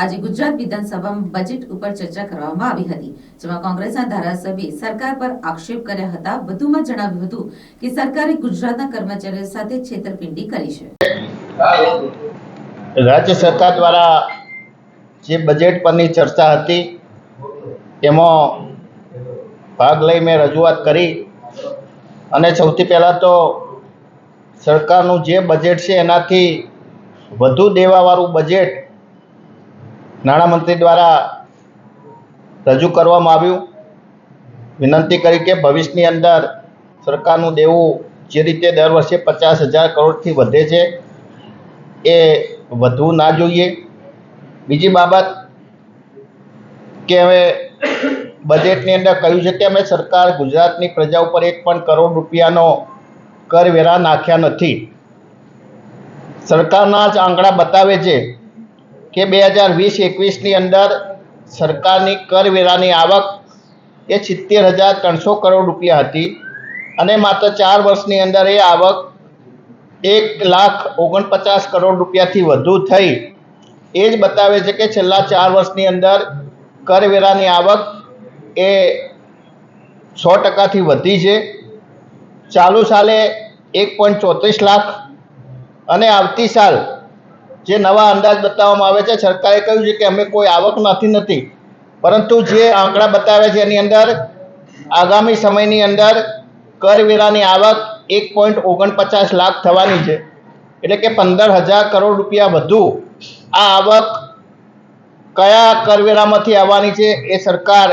આજે ગુજરાત વિધાનસભામાં બજેટ ઉપર ચર્ચા કરવામાં આવી હતી, જેમાં કોંગ્રેસના ધારાસભ્યે સરકાર પર આક્ષેપ કર્યા હતા. વધુમાં જણાવ્યું હતું કે સરકારે ગુજરાતના કર્મચારીઓ સાથે છેતરપિંડી કરી છે. રાજ્ય સરકાર દ્વારા જે બજેટ પરની ચર્ચા હતી, એમાં ભાગ લઈ મેં રજૂઆત કરી. અને સૌથી પહેલાં તો સરકારનું જે બજેટ છે, એનાથી વધુ દેવાવાળું બજેટ નાણામંત્રી દ્વારા રજૂ કરવામાં આવ્યું. વિનંતી કરી કે ભવિષ્યની અંદર સરકારનું દેવું જે રીતે દર વર્ષે પચાસ હજાર કરોડથી વધે છે, એ વધવું ના જોઈએ. બીજી બાબત કે હવે બજેટની અંદર કહ્યું છે કે અમે સરકાર ગુજરાતની પ્રજા ઉપર એક પણ કરોડ રૂપિયાનો કરવેરા નાખ્યા નથી. સરકારના જ આંકડા બતાવે છે કે બે હજાર વીસ, એકવીસની અંદર સરકારની કરવેરાની આવક એ સિત્તેર હજાર ત્રણસો કરોડ રૂપિયા હતી અને માત્ર ચાર વર્ષની અંદર એ આવક એક લાખ ઓગણપચાસ કરોડ રૂપિયાથી વધુ થઈ. એ જ બતાવે છે કે છેલ્લા ચાર વર્ષની અંદર કરવેરાની આવક એ સો ટકાથી વધી છે. ચાલુ સાલે એક પોઈન્ટ ચોત્રીસ લાખ અને આવતી સાલ જે નવા અંદાજ બતાવવામાં આવે છે, સરકારે કહ્યું છે કે અમે કોઈ આવક નથી નથી. પરંતુ જે આંકડા બતાવે છે, એની અંદર આગામી સમયની અંદર કરવેરાની આવક એક પોઈન્ટ ઓગણપચાસ લાખ થવાની છે. એટલે કે પંદર હજાર કરોડ રૂપિયા વધુ આ આવક કયા કરવેરામાંથી આવવાની છે, એ સરકાર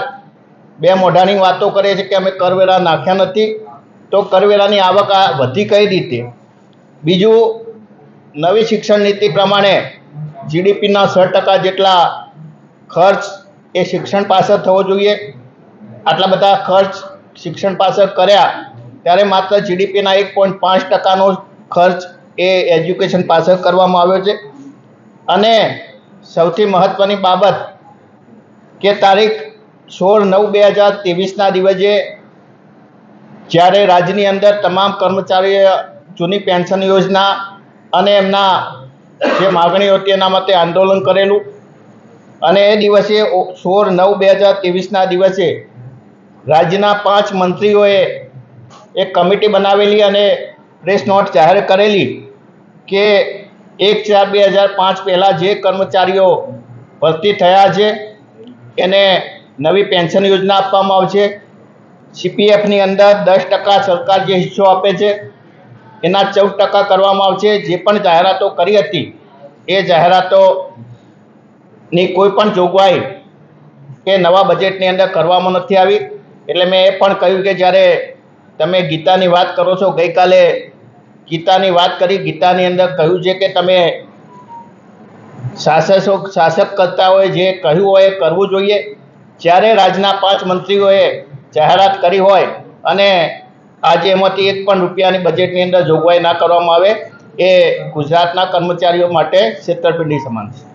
બે મોઢાની વાતો કરે છે કે અમે કરવેરા નાખ્યા નથી. તો કરવેરાની આવક આ વધી કઈ રીતે? બીજું નવી શિક્ષણ નીતિ પ્રમાણે જીડીપીના છ ટકા જેટલા ખર્ચ એ શિક્ષણ પાછળ થવો જોઈએ. આટલા બધા ખર્ચ શિક્ષણ પાછળ કર્યા ત્યારે માત્ર જીડીપીના એક પોઈન્ટ પાંચ ટકાનો ખર્ચ એ એજ્યુકેશન પાછળ કરવામાં આવ્યો છે. અને સૌથી મહત્ત્વની બાબત કે તારીખ સોળ નવ બે હજાર ત્રેવીસના દિવસે જ્યારે રાજ્યની અંદર તમામ કર્મચારીઓ જૂની પેન્શન યોજના અને એમના જે માગણીઓ હતી એના માટે આંદોલન કરેલું. અને એ દિવસે સોળ નવ બે હજાર ત્રેવીસના દિવસે રાજ્યના પાંચ મંત્રીઓએ એક કમિટી બનાવેલી અને પ્રેસ નોટ જાહેર કરેલી કે એક ચાર બે હજાર પાંચ પહેલાં જે કર્મચારીઓ ભરતી થયા છે, એને નવી પેન્શન યોજના આપવામાં આવશે. સીપીએફની અંદર દસ ટકા સરકાર જે હિસ્સો આપે છે. એના ચૌદ ટકા કરવામાં આવશે. જે પણ જાહેરાતો કરી હતી, એ જાહેરાતોની કોઈ પણ જોગવાઈ કે નવા બજેટની અંદર કરવામાં નથી આવી. એટલે મેં એ પણ કહ્યું કે જ્યારે તમે ગીતાની વાત કરો છો, ગઈકાલે ગીતાની વાત કરી. ગીતાની અંદર કહ્યું છે કે તમે શાસકો, શાસક કરતાઓએ જે કહ્યું હોય એ કરવું જોઈએ. જ્યારે રાજ્યના પાંચ મંત્રીઓએ જાહેરાત કરી હોય અને આજે એમાંથી એક પણ રૂપિયાની બજેટની અંદર જોગવાઈ ના કરવામાં આવે. એ ગુજરાતના કર્મચારીઓ માટે છેતરપિંડી સમાન છે.